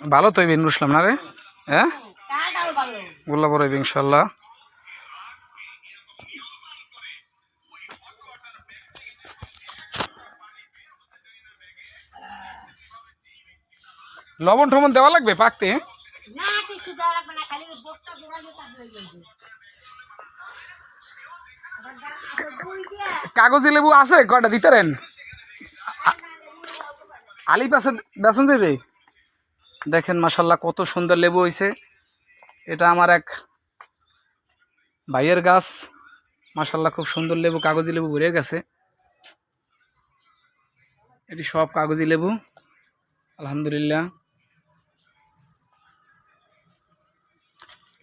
ভালো তো হইবে নুরুসলাম না রে? হ্যাঁ? ইনশাল্লাহ। লবণ টবণ দেওয়া লাগবে পাকতে? কাগজি লেবু আছে, কয়টা দিতারেন আলি পাশে বেসন যাবে দেখেন মাসাল্লাহ কত সুন্দর লেবু হয়েছে এটা আমার এক ভাইয়ের গাছ। মাসাল্লাহ খুব সুন্দর লেবু, কাগজি লেবু ভরে গেছে। এটি সব কাগজি লেবু। আলহামদুলিল্লাহ।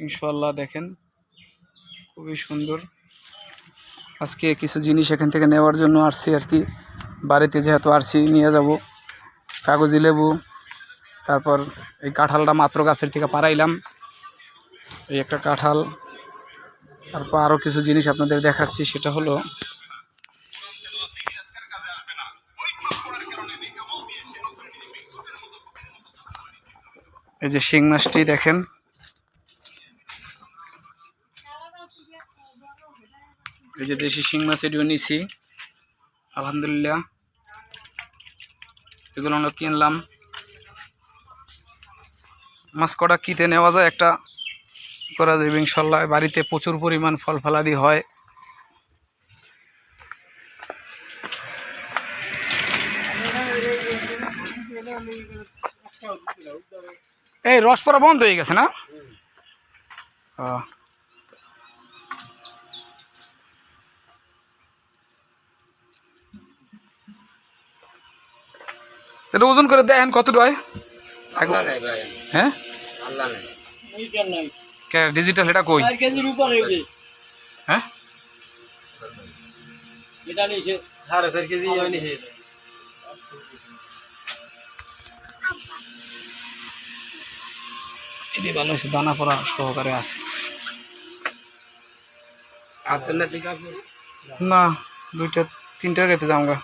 ইনশাল্লাহ দেখেন, খুবই সুন্দর। আজকে কিছু জিনিস এখান থেকে নেওয়ার জন্য আসছি আর কি। বাড়িতে যেহেতু আসছি, নিয়ে যাব। কাগজি লেবু। তারপর এই কাঁঠালটা মাত্র গাছের থেকে পাড়াইলাম। এই একটা কাঁঠাল। তারপর আরও কিছু জিনিস আপনাদের দেখাচ্ছি, সেটা হলো এই যে শিং মাছটি দেখেন। এই যে দেশি শিং মাছ, এটিও নিছি। আলহামদুলিল্লাহ। এগুলো আমরা কিনলাম। মাছ কটা কিতে নেওয়া যায়, একটা করা যাবে ইনশাল্লাহ। বাড়িতে প্রচুর পরিমাণ ফল ফলাদি হয়। এই রস পড়া বন্ধ হয়ে গেছে না? এটা ওজন করে দেখেন কত হয়? হ্যাঁ? ডিজিটাল এটা কই? হ্যাঁ? এটা ভালো হয়েছে দানা পড়া সহকারে আছে। না দুইটা তিনটার গাইতে যামগা